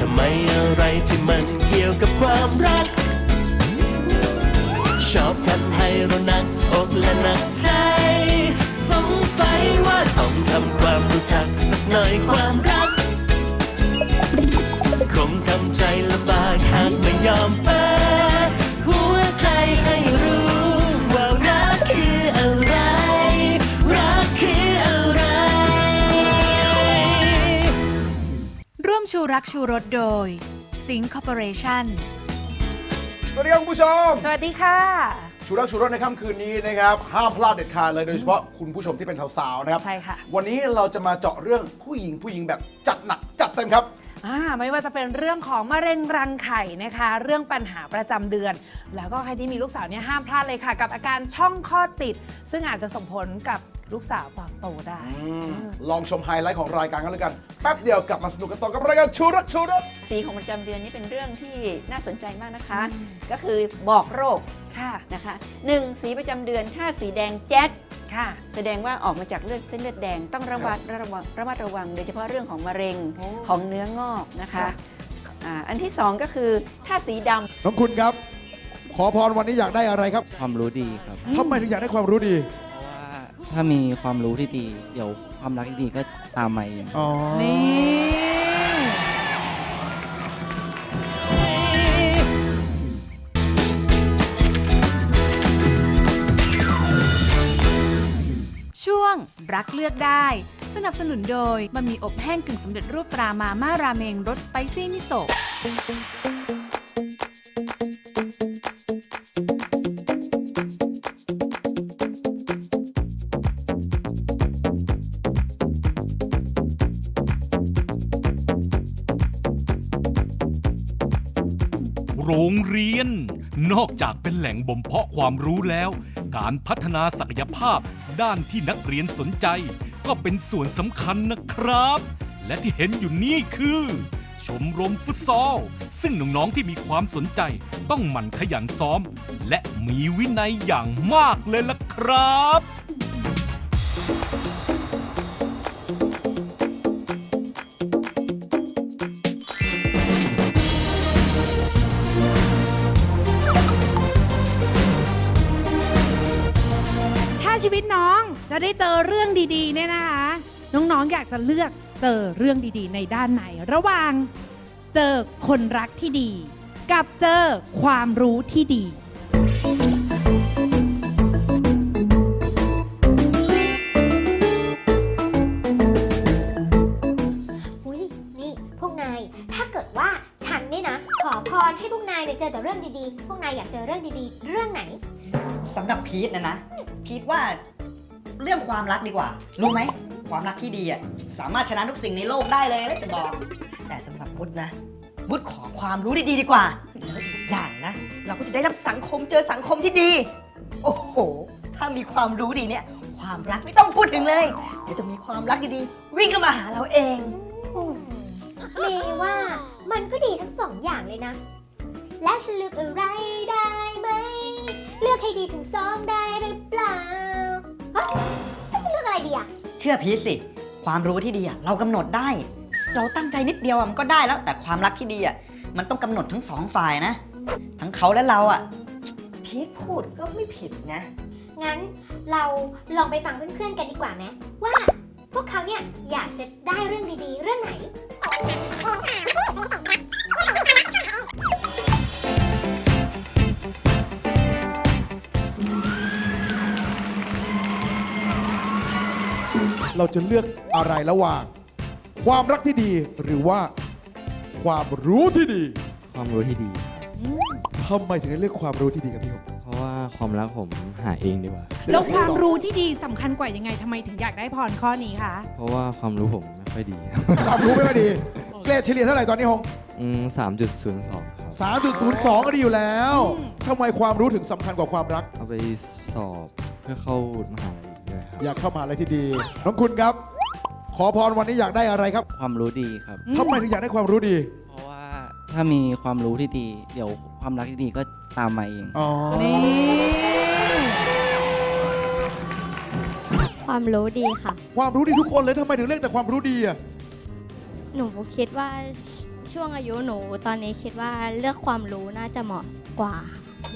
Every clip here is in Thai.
ทำไมอะไรที่มันเกี่ยวกับความรัก ชอบทำให้เราหนักอกและหนักใจ สงสัยว่าต้องทำความรู้จักสักหน่อยความรัก คงทำใจลำบากหากไม่ยอม ชูรักชูรสโดยสิงคอร์ปอเรชั่น สวัสดีครับคุณผู้ชม สวัสดีค่ะ ชูรักชูรสในค่ำคืนนี้นะครับห้ามพลาดเด็ดขาดเลยโดยเฉพาะคุณผู้ชมที่เป็นสาวๆนะครับ ใช่ค่ะ วันนี้เราจะมาเจาะเรื่องผู้หญิงผู้หญิงแบบจัดหนักจัดเต็มครับ อ่าไม่ว่าจะเป็นเรื่องของมะเร็งรังไข่นะคะ เรื่องปัญหาประจำเดือน แล้วก็ใครที่มีลูกสาวเนี่ยห้ามพลาดเลยค่ะ กับอาการช่องคลอดปิด ซึ่งอาจจะส่งผลกับ ลูกสาวตอนโตได้ ลองชมไฮไลท์ของรายการกันแล้วกัน แป๊บเดียวกลับมาสนุกกันต่อกับรายการชูรักชูรสสีของประจำเดือนนี่เป็นเรื่องที่น่าสนใจมากนะคะ ก็คือบอกโรคค่ะนะคะหนึ่งสีประจำเดือนถ้าสีแดงแจ๊ดค่ะแสดงว่าออกมาจากเลือดเส้นเลือดแดงต้องระวัดระวังระมัดระวัง โดยเฉพาะเรื่องของมะเร็งโอ้ของเนื้องอกนะคะค่ะอ่าอันที่สองก็คือถ้าสีดำน้องคุณครับ ขอพรวันนี้อยากได้อะไรครับ ความรู้ดีครับทำไมถึงอยากได้ความรู้ดีเพราะว่า ถ้ามีความรู้ที่ดี เดี๋ยวความรักที่ดีก็ตามมาเอง อ๋อ นี่ ช่วงรักเลือกได้ สนับสนุนโดยบะหมี่อบแห้งกึ่งสำเร็จรูปตรามาม่าราเมงรสสไปซี่มิโซะ โรงเรียน นอกจากเป็นแหล่งบ่มเพาะความรู้แล้ว การพัฒนาศักยภาพด้านที่นักเรียนสนใจ ก็เป็นส่วนสำคัญนะครับ และที่เห็นอยู่นี่คือ ชมรมฟุตซอล ซึ่งน้องๆที่มีความสนใจ ต้องหมั่นขยันซ้อม และมีวินัยอย่างมากเลยล่ะครับ ชีวิตน้องจะได้เจอเรื่องดีๆเนี่ยนะคะ น้องๆอยากจะเลือกเจอเรื่องดีๆ ในด้านไหน ระหว่างเจอคนรักที่ดี กับเจอความรู้ที่ดี อุ้ยนี่พวกนาย ถ้าเกิดว่าฉันนี่นะ ขอพรให้พวกนายเนี่ยเจอแต่เรื่องดีๆ พวกนายอยากเจอเรื่องดีๆ เรื่องไหน สำหรับพีทนะนะ พีทว่าเรื่องความรักดีกว่า รู้ไหม ความรักที่ดีอะสามารถชนะทุกสิ่งในโลกได้เลยนะจะบอก แต่สำหรับวุฒนะวุฒขอความรู้ดีๆดีกว่าแล้วอีกอย่างนะ เราก็จะได้รับสังคมเจอสังคมที่ดี โอ้โห ถ้ามีความรู้ดีเนี่ย ความรักไม่ต้องพูดถึงเลย เดี๋ยวจะมีความรักดีๆวิ่งเข้ามาหาเราเองเมว่ามันก็ดีทั้งสองอย่างเลยนะ แล้วฉันเลือกอะไรได้ไหม เลือกให้ดีถึงสองได้หรือ ดีอะเชื่อพีทสิ ความรู้ที่ดีอะเรากำหนดได้ เราตั้งใจนิดเดียวอะมันก็ได้แล้ว แต่ความรักที่ดีอะมันต้องกำหนดทั้งสองฝ่ายนะ ทั้งเขาและเราอะพีทพูดก็ไม่ผิดนะ งั้นเราลองไปฟังเพื่อนๆกันดีกว่าไหมว่า พวกเขาเนี่ยอยากจะได้เรื่องดีๆ เรื่องไหน เราจะเลือกอะไรระหว่าง ความรักที่ดีหรือว่า ความรู้ที่ดีความรู้ที่ดีทำไมถึงได้เลือกความรู้ที่ดีกับพี่ผมเพราะว่าความรักผมหาเองดีกว่า แล้วความรู้ที่ดีสำคัญกว่ายังไงทำไมถึงอยากได้พรข้อนี้คะ เพราะว่าความรู้ผมไม่ค่อยดีความรู้ไม่ค่อยดี เกรดเฉลี่ยเท่าไหร่ตอนนี้ฮงอืมสามจุดศูนย์สองครับ 3.02 ก็ดีอยู่แล้วทำไมความรู้ถึงสำคัญกว่าความรัก เอาไปสอบเพื่อเข้ามหาลัย อีกด้วยครับอยากเข้ามาอะไรที่ดี น้องคุณครับ ขอพรวันนี้อยากได้อะไรครับความรู้ดีครับ ทำไมถึงอยากได้ความรู้ดี เพราะว่าถ้ามีความรู้ที่ดี เดี๋ยวความรักที่ดีก็ตามมาเอง อ๋อ นี่ ความรู้ดีค่ะ ความรู้ดีทุกคนเลยทำไมถึงเลือกแต่ความรู้ดีอะ หนูคิดว่าชช่วงอายุหนู ตอนนี้คิดว่าเลือกความรู้น่าจะเหมาะกว่า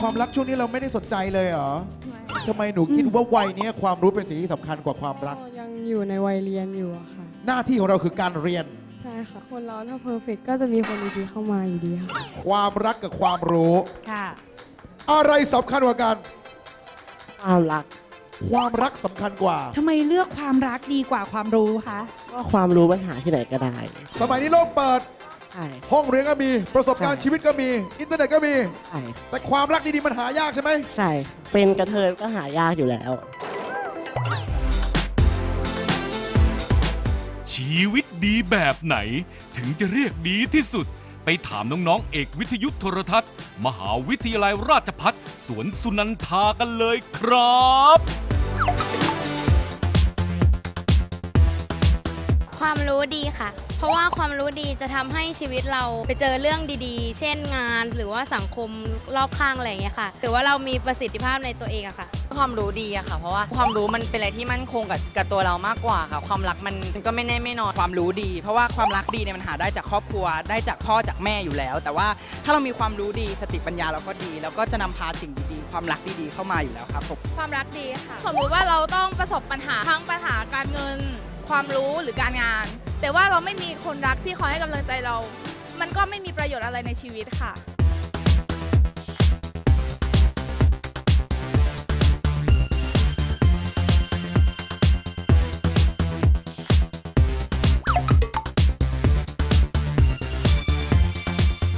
ความรักช่วงนี้เราไม่ได้สนใจเลยเหรอ ทำไมหนูคิดว่าวัยนี้ความรู้เป็นสิ่งที่สำคัญกว่าความรักยังอยู่ในวัยเรียนอยู่อะค่ะ หน้าที่ของเราคือการเรียน ใช่ค่ะ คนเราถ้าเพอร์เฟกก็จะมีคนดีๆเข้ามาอยู่ดีค่ะ ความรักกับความรู้ ค่ะ อะไรสำคัญกว่ากัน ความรักความรักสำคัญกว่า ทำไมเลือกความรักดีกว่าความรู้คะ ก็ความรู้ปัญหาที่ไหนก็ได้ สมัยนี้โลกเปิด ใช่ ห้องเรียนก็มีประสบการณ์ใช่ ชีวิตก็มี อินเทอร์เน็ตก็มี ใช่ แต่ความรักดีๆมันหายากใช่ไหมใช่ เป็นกระเทยก็หายากอยู่แล้ว ชีวิตดีแบบไหน ถึงจะเรียกดีที่สุด ไปถามน้องๆเอกวิทยุโทรทัศน์ มหาวิทยาลัยราชพัฒสวนสุนันทากันเลยครับ ความรู้ดีค่ะ เพราะว่าความรู้ดีจะทำให้ชีวิตเราไปเจอเรื่องดีๆ เช่นงานหรือว่าสังคมรอบข้างอะไรอย่างเงี้ยค่ะถือว่าเรามีประสิทธิภาพในตัวเองอะค่ะ ความรู้ดีอะค่ะ เพราะว่าความรู้มันเป็นอะไรที่มั่นคงกับกับตัวเรามากกว่าค่ะ ความรักมันก็ไม่แน่ไม่นอนความรู้ดี เพราะว่าความรักดีเนี่ยมันหาได้จากครอบครัวได้จากพ่อจากแม่อยู่แล้ว แต่ว่าถ้าเรามีความรู้ดีสติปัญญาเราก็ดี แล้วก็จะนำพาสิ่งดีๆ ความรักดีๆเข้ามาอยู่แล้วครับผม ความรักดีค่ะ สมมุติว่าเราต้องประสบปัญหาทั้งปัญหาการเงิน ความรู้หรือการงาน แต่ว่าเราไม่มีคนรักที่คอยให้กำลังใจเรา มันก็ไม่มีประโยชน์อะไรในชีวิตค่ะ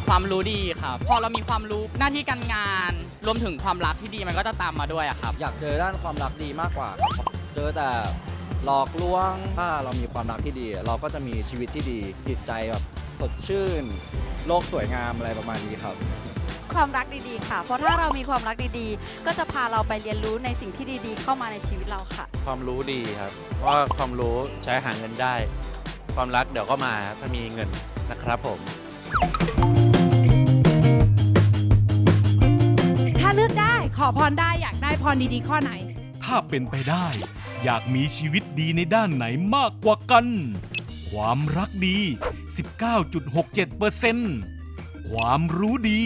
ความรู้ดีครับพอเรามีความรู้หน้าที่การงาน รวมถึงความรักที่ดีมันก็จะตามมาด้วยอะครับ อยากเจอด้านความรักดีมากกว่าครับเจอแต่ หลอกลวง ถ้าเรามีความรักที่ดี เราก็จะมีชีวิตที่ดีจิตใจแบบสดชื่น โลกสวยงามอะไรประมาณนี้ครับ ความรักดีๆ ค่ะ เพราะถ้าเรามีความรักดีๆ ก็จะพาเราไปเรียนรู้ในสิ่งที่ดีๆ เข้ามาในชีวิตเราค่ะ ความรู้ดีครับ เพราะว่าความรู้ใช้หาเงินได้ ความรักเดี๋ยวก็มาถ้ามีเงินนะครับผม ถ้าเลือกได้ขอพรได้อยากได้พรดีๆ ข้อไหน ถ้าเป็นไปได้ อยากมีชีวิตดีในด้านไหนมากกว่ากัน ความรักดี 19.67%ความรู้ดี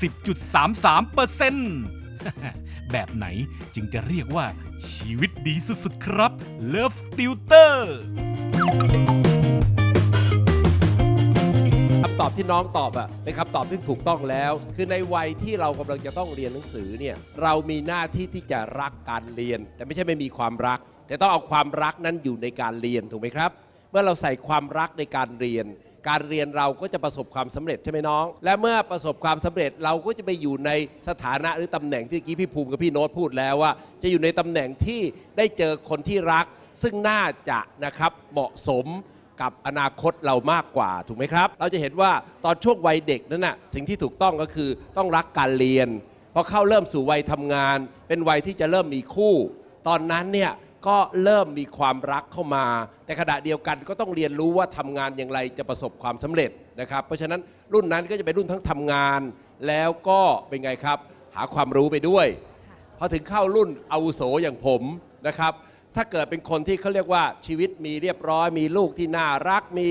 80.33%แบบไหนจึงจะเรียกว่าชีวิตดีสุดๆครับ Love Tutor ำตอบที่น้องตอบอะเป็นคำตอบที่ถูกต้องแล้ว คือในวัยที่เรากำลังจะต้องเรียนหนังสือเนี่ยเรามีหน้าที่ที่จะรักการเรียน แต่ไม่ใช่ไม่มีความรัก แต่ต้องเอาความรักนั้นอยู่ในการเรียนถูกไหมครับ เมื่อเราใส่ความรักในการเรียน การเรียนเราก็จะประสบความสำเร็จใช่ไหมน้อง และเมื่อประสบความสำเร็จเราก็จะไปอยู่ในสถานะหรือตำแหน่งที่เมื่อกี้พี่ภูมิกับพี่โน้ตพูดแล้วว่า จะอยู่ในตำแหน่งที่ได้เจอคนที่รักซึ่งน่าจะนะครับเหมาะสม กับอนาคตเรามากกว่าถูกไหมครับ เราจะเห็นว่าตอนช่วงวัยเด็กนั้นน่ะสิ่งที่ถูกต้องก็คือต้องรักการเรียนพอเข้าเริ่มสู่วัยทำงาน เป็นวัยที่จะเริ่มมีคู่ ตอนนั้นเนี่ยก็เริ่มมีความรักเข้ามา แต่ขณะเดียวกันก็ต้องเรียนรู้ว่าทำงานอย่างไรจะประสบความสำเร็จนะครับ เพราะฉะนั้นรุ่นนั้นก็จะเป็นรุ่นทั้งทำงาน แล้วก็เป็นไงครับ หาความรู้ไปด้วย พอถึงเข้ารุ่นอาวุโสอย่างผมนะครับ ถ้าเกิดเป็นคนที่เขาเรียกว่าชีวิตมีเรียบร้อย มีลูกที่น่ารัก มี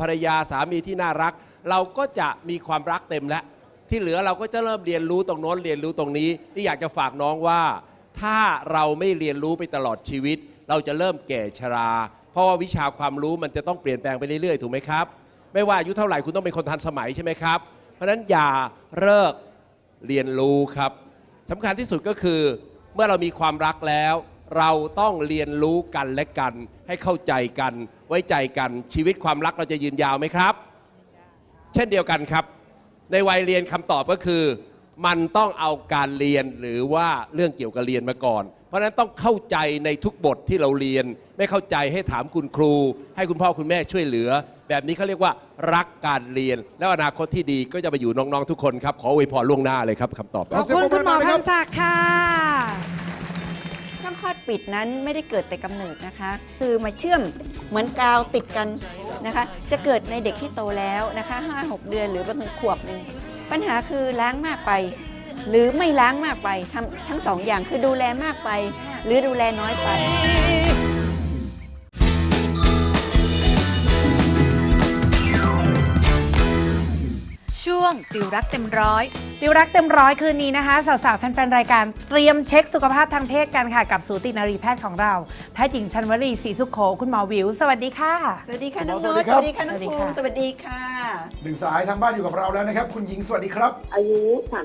ภรรยาสามีที่น่ารัก เราก็จะมีความรักเต็มแล้ว ที่เหลือเราก็จะเริ่มเรียนรู้ตรงโน้นเรียนรู้ตรงนี้ที่อยากจะฝากน้องว่า ถ้าเราไม่เรียนรู้ไปตลอดชีวิต เราจะเริ่มแก่ชรา เพราะว่าวิชาความรู้มันจะต้องเปลี่ยนแปลงไปเรื่อยๆถูกไหมครับ ไม่ว่าอายุเท่าไหร่คุณต้องเป็นคนทันสมัยใช่ไหมครับ เพราะฉะนั้นอย่าเลิกเรียนรู้ครับสำคัญที่สุดก็คือเมื่อเรามีความรักแล้ว เราต้องเรียนรู้กันและกัน ให้เข้าใจกัน ไว้ใจกันชีวิตความรักเราจะยืนยาวไหมครับ เช่นเดียวกันครับ ในวัยเรียนคำตอบก็คือ มันต้องเอาการเรียนหรือว่าเรื่องเกี่ยวกับเรียนมาก่อน เพราะฉะนั้นต้องเข้าใจในทุกบทที่เราเรียน ไม่เข้าใจให้ถามคุณครู ให้คุณพ่อคุณแม่ช่วยเหลือ แบบนี้เขาเรียกว่ารักการเรียน แล้วอนาคตที่ดีก็จะไปอยู่น้องๆทุกคนครับขออวยพรล่วงหน้าเลยครับคำตอบขอบคุณคุณหมอพันศักดิ์ค่ะ ช่องคลอดปิดนั้นไม่ได้เกิดแต่กำเนิดนะคะ คือมาเชื่อมเหมือนกาวติดกันนะคะ จะเกิดในเด็กที่โตแล้วนะคะ5-6 เดือนหรือบางคนขวบหนึ่งปัญหาคือล้างมากไป หรือไม่ล้างมากไปทำทั้งสองอย่างคือดูแลมากไป หรือดูแลน้อยไปช่วงติวรักเต็มร้อย ติวรักเต็มร้อยคืนนี้นะคะสาวๆแฟนๆ รายการเตรียมเช็คสุขภาพทางเพศกันค่ะ กับสูตินารีแพทย์ของเรา แพทย์หญิงชันวลีศรีสุขโข คุณหมอวิว สวัสดีค่ะ สวัสดีค่ะคุณหมน้อองสโน้วัสตดีครับสวัสดีค่ะน้องภูมิสวัสดีค่ะหนึ่งสายทางบ้านอยู่กับเราแล้วนะครับ คุณหญิงสวัสดีครับ อายุ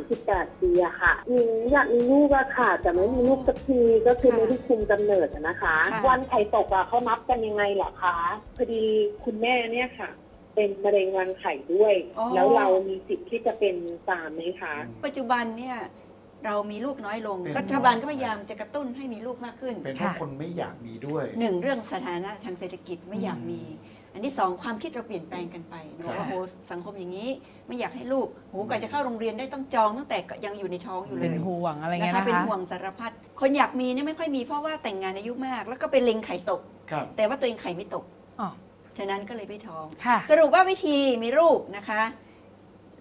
38 ปีอะค่ะหญิงอยากมีลูกอะค่ะ แต่ไม่มีลูกสักทีก็คือไม่ได้คุมกำเนิดอะนะคะค่ะวันไข่ตกอะเขานับกันยังไงเหรอคะพอดีคุณแม่เนี่ยค่ะ เป็นมะเร็งรังไข่ด้วยแล้วเรามีสิทธิ์ที่จะเป็นตามไหมคะ ปัจจุบันเนี่ยเรามีลูกน้อยลง เป็น รัฐบาลก็พยายามจะกระตุ้นให้มีลูกมากขึ้นเป็นเพราะคนไม่อยากมีด้วย หนึ่งเรื่องสถานะทางเศรษฐกิจไม่อยากมี อันที่สองความคิดเราเปลี่ยนแปลงกันไปบอกว่าโอ้สังคมอย่างนี้ ไม่อยากให้ลูกโหกว่าจะเข้าโรงเรียนได้ต้องจองตั้งแต่ยังอยู่ในท้องอยู่เลยเป็นห่วงอะไรเงี้ยนะคะนะคะเป็นห่วงสารพัดคนอยากมีเนี่ยไม่ค่อยมีเพราะว่าแต่งงานอายุมาก แล้วก็เป็นเล็งไข่ตก ครับ แต่ว่าตัวเองไข่ไม่ตกอ๋อ ฉะนั้นก็เลยไม่ท้อง ค่ะสรุปว่าวิธีมีลูกนะคะ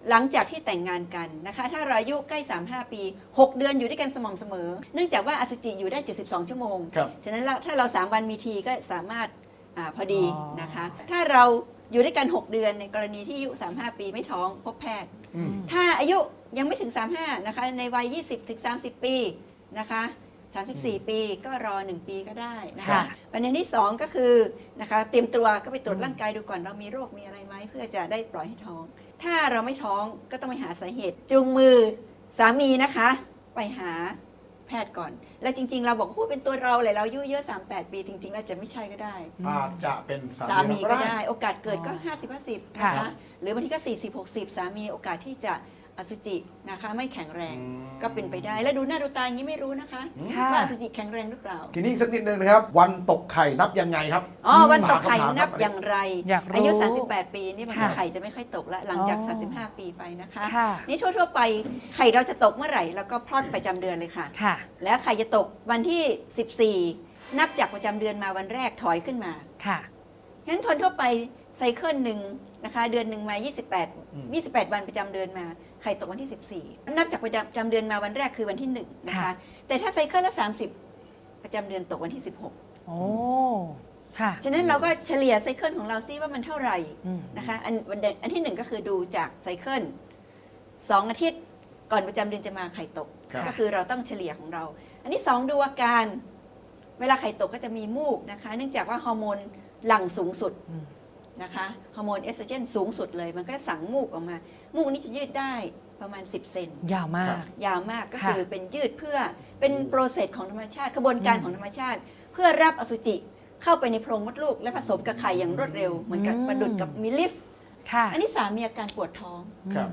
หลังจากที่แต่งงานกันนะคะ ถ้าเราอายุใกล้ 35 ปี 6 เดือนอยู่ด้วยกันสม่ำเสมอ เนื่องจากว่าอสุจิอยู่ได้ 72 ชั่วโมง ครับ ฉะนั้นแล้วถ้าเรา 3 วันมีทีก็สามารถอาพอดีอ๋อนะคะ ถ้าเราอยู่ด้วยกัน 6 เดือนในกรณีที่อายุ 35 ปีไม่ท้องพบแพทย์ อืม ถ้าอายุยังไม่ถึง 35 นะคะ ในวัย 20 ถึง 30 ปีนะคะ 34 ปีก็รอ 1 ปีก็ได้นะค่ะคะประเด็นที่ 2 ก็คือนะคะเตรียมตัวก็ไปตรวจร่างกายดูก่อนเรามีโรคมีอะไรไหมเพื่อจะได้ปล่อยให้ท้อง ถ้าเราไม่ท้องก็ต้องไปหาสาเหตุ จูงมือสามีนะคะ ไปหาแพทย์ก่อน แล้วจริง ๆ เราบอกว่าเป็นตัวเราเลยเราอายุเยอะ 38 ปีจริงๆแล้วจะไม่ใช่ก็ได้ อาจจะเป็นสาสามีมีเราก็ก็ได้ได้ โอกาสเกิดก็ 50 50 นะค่ะ คะ หรือบางทีก็ 40 60 สามีโอกาสที่จะ อสุจินะคะไม่แข็งแรงก็เป็นไปได้ แล้วดูหน้าดูตาอย่างนี้ไม่รู้นะคะค่ะ ว่าอสุจิแข็งแรงหรือเปล่าทีนี้อีกสักนิดนึงนะครับ วันตกไข่นับยังไงครับอ๋อวันตกไข่สามคำถามนับครับอย่างไรอยากรู้อายุ 38 ปีนี่มันค่ะไข่จะไม่ค่อยตกแล้วหลังจาก อ๋อ 35 ปีไปนะคะ ค่ะ นี่ทั่ว ๆ ไปไข่เราจะตกเมื่อไหร่แล้วก็พลอดประจำเดือนเลยค่ะ ค่ะ แล้วไข่จะตกวันที่ 14 นับจากประจำเดือนมาวันแรกถอยขึ้นมาค่ะ งั้นทนทั่วไป ไซเคิลหนึ่งนะคะเดือนหนึ่งมา 28 28 วันประจำเดือนมาไข่ตกวันที่ 14 นับจากประจำเดือนมาวันแรกคือวันที่1นะคะค่ะแต่ถ้าไซเคิลละ 30 ประจำเดือนตกวันที่ 16โอ้ค่ะฉะนั้นเราก็เฉลี่ยไซเคิลของเราซิว่ามันเท่าไหร่อืมนะคะอันวันเดอันที่หนึ่งก็คือดูจากไซเคิลสองอาทิตย์ก่อนประจำเดือนจะมาไข่ตกครับก็คือเราต้องเฉลี่ยของเรา อันที่สองดูอาการ เวลาไข่ตกก็จะมีมูกนะคะ เนื่องจากว่าฮอร์โมนหลั่งสูงสุด นะคะฮอร์โมนเอสโตรเจนสูงสุดเลย มันก็จะสั่งมูกออกมา มูกนี้จะยืดได้ประมาณ 10 เซนยาวมาก ยาวมากก็ค่ะคือเป็นยืดเพื่อเป็นโปรเซสของธรรมชาติกระบวนการของธรรมชาติ เพื่อรับอสุจิเข้าไปในโพรงมดลูก และผสมกับไข่อย่างรวดเร็ว เหมือนกับอืมประดุดกับมีลิฟต์ค่ะอันที่สามมีอาการปวดท้องครับ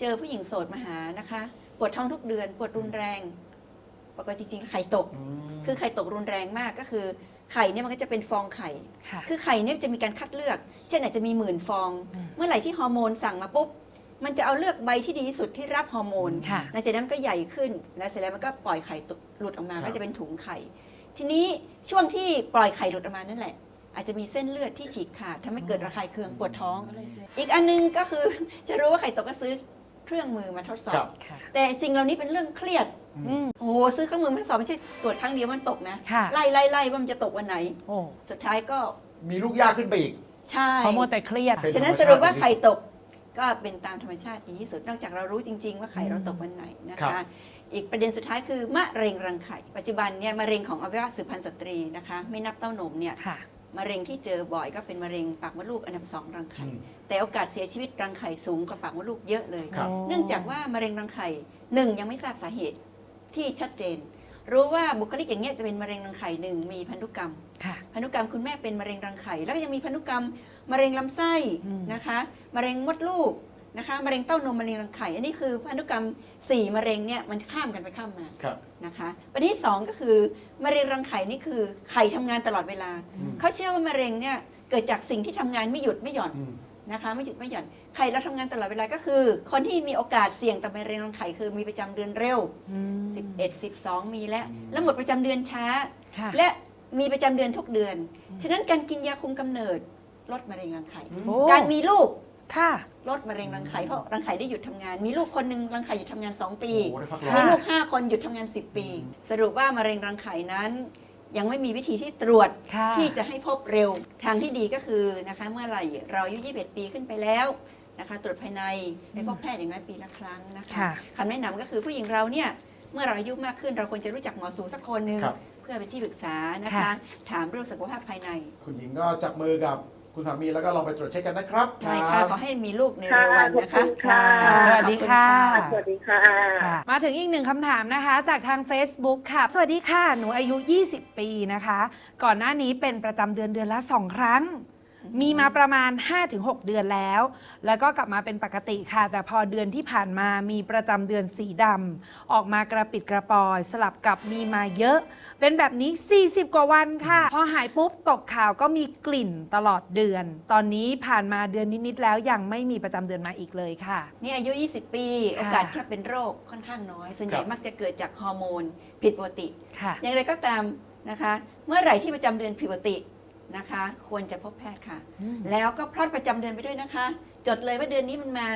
เจอผู้หญิงโสดมาหานะคะ ปวดท้องทุกเดือนปวดรุนแรงปกติจริงๆไข่ตก คือไข่ตกรุนแรงมากก็คือ ไข่เนี่ยมันก็จะเป็นฟองไข่ ค่ะ คือไข่เนี่ยจะมีการคัดเลือก เช่นอาจจะมีหมื่นฟองเมื่อไหร่ที่ฮอร์โมนสั่งมาปุ๊บ มันจะเอาเลือกใบที่ดีที่สุดที่รับฮอร์โมนค่ะหลังจากนั้นมันก็ใหญ่ขึ้น แล้วเสร็จแล้วมันก็ปล่อยไข่ตกหลุดออกมา ครับ ก็จะเป็นถุงไข่ ทีนี้ช่วงที่ปล่อยไข่หลุดออกมานั่นแหละ อาจจะมีเส้นเลือดที่ฉีกขาดทำให้เกิดระคายเคืองปวดท้อง อีกอันนึงก็คือ จะรู้ว่าไข่ตกก็ซื้อเครื่องมือมาทดสอครับบแต่สิ่งเหล่านี้เป็นเรื่องเครียด อืม โอ้โหซื้อเครื่องมือมาทดสอบไม่ใช่ตรวจครั้งเดียวมันตกนะ ค่ะ ไล่ไล่ไล่ว่ามันจะตกวันไหน โอ้สุดท้ายก็มีลูกยากขึ้นไปอีก ใช่เพราะมัวแต่เครียด เป็น ฉะนั้นธรสรมชาติรุปว่าดีที่สุดไข่ตกก็เป็นตามธรรมชาติดีที่สุด นอกจากเรารู้จริง ๆ ว่าไข่เราตกวันไหนนะครัคะ บ อีกประเด็นสุดท้ายคือมะเร็งรังไข่ ปัจจุบันเนี่ยมะเร็งของอวัยวะสืบพันธุ์สตรีนะคะ ไม่นับเต้านมเนี่ยค่ะ มะเร็งที่เจอบ่อยก็เป็นมะเร็งปากมดลูกอันดับสองรังไข่ อืม แต่โอกาสเสียชีวิตรังไข่สูงกว่าปากมดลูกเยอะเลย ครับ เนื่องจากว่ามะเร็งรังไข่หนึ่งยังไม่ทราบสาเหตุ ที่ชัดเจน รู้ว่าบุคลิกอย่างเงี้ยจะเป็นมะเร็งรังไข่หนึ่งมีพันธุกรรม ค่ะ พันธุกรรมคุณแม่เป็นมะเร็งรังไข่แล้วก็ยังมีพันธุกรรมมะเร็งลำไส้อืม นะคะมะเร็งมดลูกนะคะมะเร็งเต้านมมะเร็งรังไข่อันนี้คือพันธุกรรม4มะเร็งเนี่ยมันข้ามกันไปข้ามมาครับ นะคะประเด็นที่2ก็คือมะเร็งรังไข่นี่คือไข่ทำงานตลอดเวลา อืม เขาเชื่อว่ามะเร็งเนี่ยเกิดจากสิ่งที่ทำงานไม่หยุดไม่หย่อน อืม นะคะไม่หยุดไม่หย่อนไข่เราทำงานตลอดเวลาก็คือ คนที่มีโอกาสเสี่ยงต่อมะเร็งรังไข่คือมีประจำเดือนเร็วอืม11 12 มีแล้ว แล้วหมดประจำเดือนช้า ค่ะและมีประจำเดือนทุกเดือน ฉะนั้นการกินยาคุมกำเนิดลดมะเร็งรังไข่ โอ้ การมีลูกค่ะ ลดมะเร็งรังไข่เพราะรังไข่ได้หยุดทำงาน มีลูกคนหนึ่งรังไข่หยุดทำงาน 2 ปี โอ้โหได้พักร้อน มีลูก 5 คนหยุดทำงาน 10 ปี สรุปว่ามะเร็งรังไข่นั้น ยังไม่มีวิธีที่ตรวจค่ะที่จะให้พบเร็ว ทางที่ดีก็คือนะคะเมื่อไหร่เราอายุ 21 ปีขึ้นไปแล้วนะคะตรวจภายในไปพบแพทย์อย่างน้อยปีละครั้งนะคะค่ะ คำแนะนำก็คือผู้หญิงเราเนี่ยเมื่อเราอายุมากขึ้นเราควรจะรู้จักหมอสูสักคนหนึ่งครับ เพื่อเป็นที่ปรึกษานะคะ ค่ะ ถามเรื่องสุขภาพภายใน คุณหญิงก็จับมือกับ คุณสามีแล้วก็ลองไปตรวจเช็คกันนะครับใช่ค่ะรับขอให้มีลูกในเร็ววันนะคะ ค่ะสวัสดีค่ะ สวัสดีค่ะค่ะ มาถึงอีกหนึ่งคำถามนะคะ จากทาง Facebook ค่ะ สวัสดีค่ะ หนูอายุ 20 ปีนะคะ ก่อนหน้านี้เป็นประจำเดือนเดือนละ 2 ครั้ง มีมาประมาณ 5-6 เดือนแล้ว แล้วก็กลับมาเป็นปกติค่ะ แต่พอเดือนที่ผ่านมามีประจำเดือนสีดำออกมากระปิดกระปอย สลับกับมีมาเยอะ เป็นแบบนี้ 40 กว่าวันค่ะ พอหายปุ๊บตกข่าวก็มีกลิ่นตลอดเดือน ตอนนี้ผ่านมาเดือนนิดๆแล้วยังไม่มีประจำเดือนมาอีกเลยค่ะ นี่อายุ 20 ปี โอกาสที่จะเป็นโรคค่อนข้างน้อย ส่วนใหญ่ครับมักจะเกิดจากฮอร์โมนผิดปกติ ค่ะ อย่างไรก็ตามนะคะ เมื่อไหร่ที่ประจำเดือนผิดปกติ นะคะ ควรจะพบแพทย์ค่ะอืมแล้วก็พลอดประจำเดือนไปด้วยนะคะ จดเลยว่าเดือนนี้มันมา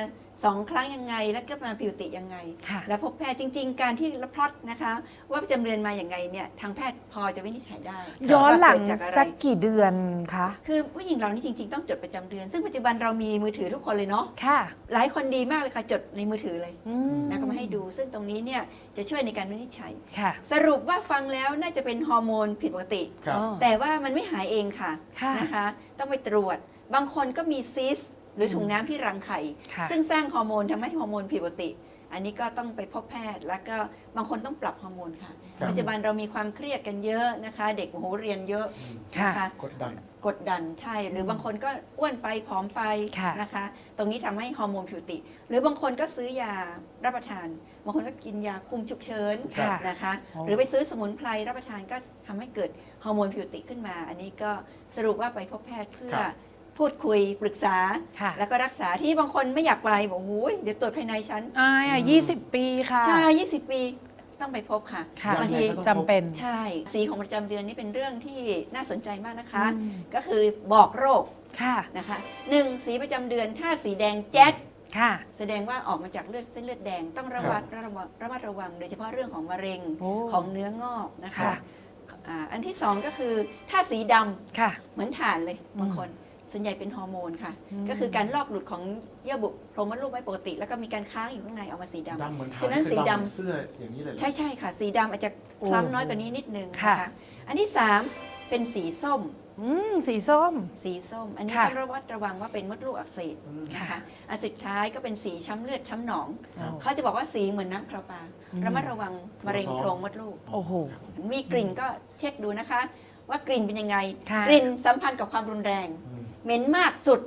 สองครั้งยังไง แล้วก็มาผิดปกติยังไง ค่ะ แล้วพบแพทย์จริง ๆ การที่พลอดนะคะ ว่าประจำเดือนมาอย่างไงเนี่ยทางแพทย์พอจะวินิจฉัยได้ย้อนหลังว่าเดจากอะไร สักกี่เดือนคะคือผู้หญิงเรานี่จริง ๆ ต้องจดประจำเดือน ซึ่งปัจจุบันเรามีมือถือทุกคนเลยเนาะค่ะหลายคนดีมากเลยค่ะจดในมือถือเลยอืมแล้วก็มาให้ดู ซึ่งตรงนี้เนี่ยจะช่วยในการวินิจฉัย ค่ะสรุปว่าฟังแล้วน่าจะเป็นฮอร์โมนผิดปกติ ครับแต่ว่ามันไม่หายเองค่ะค่ะ นะคะ ต้องไปตรวจ บางคนก็มีซิส หรือถุงน้ำที่รังไข่ค่ะซึ่งสร้างฮอร์โมนทำให้ฮอร์โมนผิดปกติ อันนี้ก็ต้องไปพบแพทย์ แล้วก็บางคนต้องปรับฮอร์โมนค่ะครับปัจจุบันเรามีความเครียดกันเยอะนะคะ เด็กโอ้โหเรียนเยอะนะคะกดดันกดดันใช่ หรือบางคนก็อ้วนไปผอมไปค่ะนะคะ ตรงนี้ทำให้ฮอร์โมนผิดปกติ หรือบางคนก็ซื้อยารับประทาน บางคนก็กินยาคุมฉุกเฉินค่ะนะคะอ๋อหรือไปซื้อสมุนไพรรับประทานก็ทำให้เกิดฮอร์โมนผิดปกติขึ้นมา อันนี้ก็สรุปว่าไปพบแพทย์เพื่อครับ พูดคุยปรึกษา ค่ะ แล้วก็รักษาที่บางคนไม่อยากไปบอกโอ้ยเดี๋ยวตรวจภายในชั้นอายอะ20ปีค่ะ ใช่ 20 ปีต้องไปพบค่ะค่ะ บางทีจำเป็น ใช่สีของประจำเดือนนี่เป็นเรื่องที่น่าสนใจมากนะคะ อืม ก็คือบอกโรคค่ะ นะคะหนึ่งสีประจำเดือนถ้าสีแดงแจ๊ดค่ะ แสดงว่าออกมาจากเลือดเส้นเลือดแดงต้องระวัดระวังระมัดระวัง โดยเฉพาะเรื่องของมะเร็งโอ้ของเนื้องอกนะคะค่ะ อ่าอันที่สองก็คือถ้าสีดำค่ะ เหมือนถ่านเลยบางคน ส่วนใหญ่เป็นฮอร์โมนค่ะอืมก็คือการลอกหลุดของเยื่อบุโพรงมดลูกไม่ปกติ แล้วก็มีการค้างอยู่ข้างในออกมาสีดำดำเหมือนถ่านฉะนั้นคือสีดำดำเหมือนเสื้ออย่างนี้เลยเหรอใช่ใช่ค่ะ สีดำอาจจะคล้ำน้อยกว่านี้นิดนึงค่ะนะคะอันที่สามเป็นสีส้มอืมสีส้ม สีส้ม อันนี้ค่ะต้องระวัดระวังว่าเป็นมดลูกอักเสบนะคะอันสุดท้ายก็เป็นสีช้ำเลือดช้ำหนองครับเขาจะบอกว่าสีเหมือนน้ำคลาปลาอืมระมัดระวังมะเร็งโพรงมดลูกโอ้โหมีกลิ่นก็เช็คดูนะคะ ว่ากลิ่นเป็นยังไงค่ะกลิ่นสัมพันธ์กับความรุนแรง เหม็นมากสุด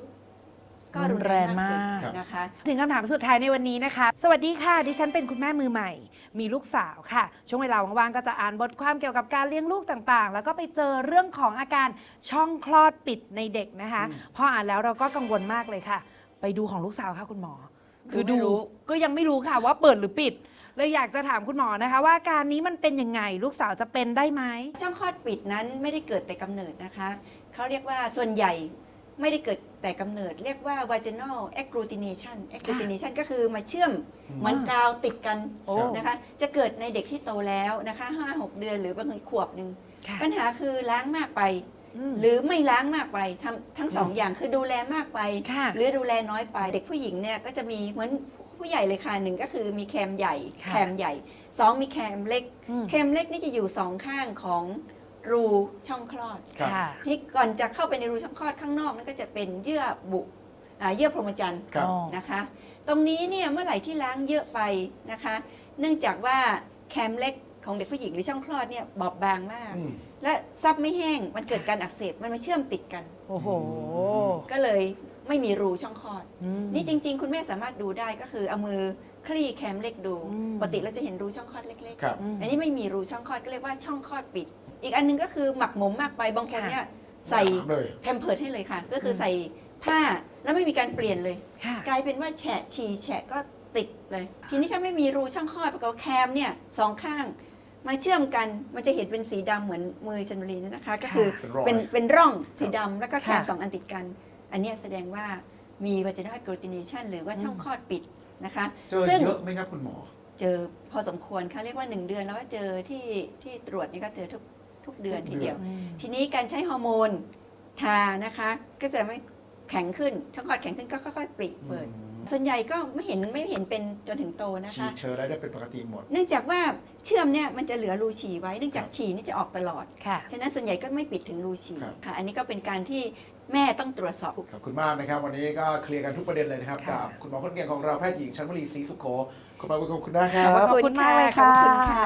ก็รุนแรงมากสุดรุนแรงมากนะคะ ถึงคำถามสุดท้ายในวันนี้นะคะ สวัสดีค่ะ ดิฉันเป็นคุณแม่มือใหม่ มีลูกสาวค่ะ ช่วงเวลาว่างๆ ก็จะอ่านบทความเกี่ยวกับการเลี้ยงลูกต่างๆ แล้วก็ไปเจอเรื่องของอาการช่องคลอดปิดในเด็กนะคะ พออ่านแล้วเราก็กังวลมากเลยค่ะ ไปดูของลูกสาวค่ะคุณหมอ คือดูไม่ดูรู้ ก็ยังไม่รู้ค่ะว่าเปิดหรือปิด เลยอยากจะถามคุณหมอนะคะ ว่าอาการนี้มันเป็นยังไงลูกสาวจะเป็นได้ไหม ช่องคลอดปิดนั้นไม่ได้เกิดแต่กำเนิดนะคะ เขาเรียกว่าส่วนใหญ่ ไม่ได้เกิดแต่กำเนิดเรียกว่า vaginal agglutination agglutination ก็คือมาเชื่อมเหมือนกาวติดกันโอ้นะคะ จะเกิดในเด็กที่โตแล้วนะคะ5-6 เดือนหรือบางคนขวบหนึ่งค่ะปัญหาคือล้างมากไปอืมหรือไม่ล้างมากไปทำทั้งสองอย่างคือดูแลมากไปค่ะหรือดูแลน้อยไป เด็กผู้หญิงเนี่ยก็จะมีเหมือนผู้ใหญ่เลยค่ะหนึ่งก็คือมีแคมใหญ่ค่ะแคมใหญ่สองมีแคมเล็กอืมแคมเล็กนี่จะอยู่สองข้างของ รูช่องคลอดครับ ค่ะ ที่ก่อนจะเข้าไปในรูช่องคลอดข้างนอกนั่นก็จะเป็นเยื่อบุอ่าเยื่อพรหมจรรย์ครับนะคะ ตรงนี้เนี่ยเมื่อไหร่ที่ล้างเยอะไปนะคะ เนื่องจากว่าแคมเล็กของเด็กผู้หญิงหรือช่องคลอดเนี่ยบอบบางมาก อืม และซับไม่แห้งมันเกิดการอักเสบมันมาเชื่อมติดกัน โอ้โหก็เลยไม่มีรูช่องคลอด อืม นี่จริง ๆ คุณแม่สามารถดูได้ก็คือเอามือคลี่แคมเล็กดูอืม ปกติเราจะเห็นรูช่องคลอดเล็กครับ ๆ อันนี้ไม่มีรูช่องคลอดก็เรียกว่าช่องคลอดปิด อีกอันหนึงก็คือหมักหมมมากไปบางคนเนี่ยใส่ถามเลยแพมเพิร์ดให้เลยค่ะ ก็คือใส่ผ้าแล้วไม่มีการเปลี่ยนเลยค่ะกลายเป็นว่าแฉะฉี่แฉะก็ติดเลย ทีนี้ถ้าไม่มีรูช่องคลอดปรากฏว่าแคมเนี่ยสองข้าง มาเชื่อมกันมันจะเห็นเป็นสีดำเหมือนมือชันบุรีนั่นนะคะ ก็คือเป็นรอยเป็นเป็นร่องสีดำแล้วก็แคมค่ะสองอันติดกัน อันเนี้ยแสดงว่ามี vaginal agglutination หรือว่าช่องคลอดปิดนะคะเจอซึ่งเยอะไหมครับคุณหมอ เจอพอสมควรค่ะเรียกว่า 1 เดือนแล้วก็เจอที่ที่ตรวจนี่ก็เจอทุก ทุกเดือนทุกทีเดียวเดือนทีนี้การใช้ฮอร์โมนทานะคะ ก็แสดงว่าแข็งขึ้นช่องคลอดแข็งขึ้นก็ค่อยๆปริเปิด ส่วนใหญ่ก็ไม่เห็นไม่เห็นเป็นจนถึงโตนะฉีคะดเชื้อได้ได้เป็นปกติหมด เนื่องจากว่าเชื่อมเนี่ยมันจะเหลือรูฉี่ไว้เนื่องจากฉี่นี่จะออกตลอดฉะนั้นส่วนใหญ่ก็ไม่ปิดถึงรูฉี่ค่ะ อันนี้ก็เป็นการที่แม่ต้องตรวจสอบ ขอบคุณมากนะครับ วันนี้ก็เคลียร์กันทุกประเด็นเลยนะครับกับคุณหมอคนเก่งของเราแพทย์หญิงชันวลีศรีสุโขขอบคุณขอบคุณนะครับ ขอบคุณมากเลยค่ะ ขอบคุณค่ะ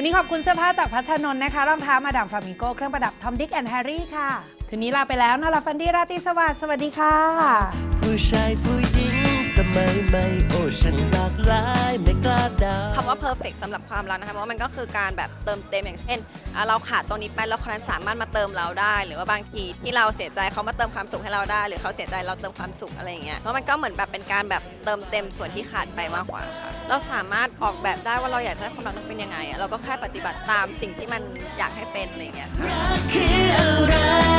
วันนี้ขอบคุณเสื้อผ้าจากพัชนนท์นะคะ รองเท้ามาดามฟามิงโก เครื่องประดับทอมดิกแอนด์แฮร์รี่ค่ะ คืนนี้ลาไปแล้วนาราฟันดี้ราตรีสวัสดิ์สวัสดีค่ะ ผู้ชายผู้หญิง สมัยใหม่โอ้ฉันหลากหลายไม่กล้าเดา คำว่า perfect สำหรับความรักนะคะเพราะว่ามันก็คือการแบบเติมเต็มอย่างเช่นอะเราขาดตรงนี้ไปแล้วคนนั้นสามารถมาเติมเราได้ หรือว่าบางทีที่เราเสียใจเขามาเติมความสุขให้เราได้ หรือเขาเสียใจเราเติมความสุขอะไรอย่างเงี้ยเพราะมันก็เหมือนแบบเป็นการแบบเติมเต็มส่วนที่ขาดไปมากกว่าค่ะ เราสามารถออกแบบได้ว่าเราอยากจะให้ความรักนั้นเป็นยังไงอะเราก็แค่ปฏิบัติตามสิ่งที่มันอยากให้เป็นอะไรอย่างเงี้ยค่ะคืออะไร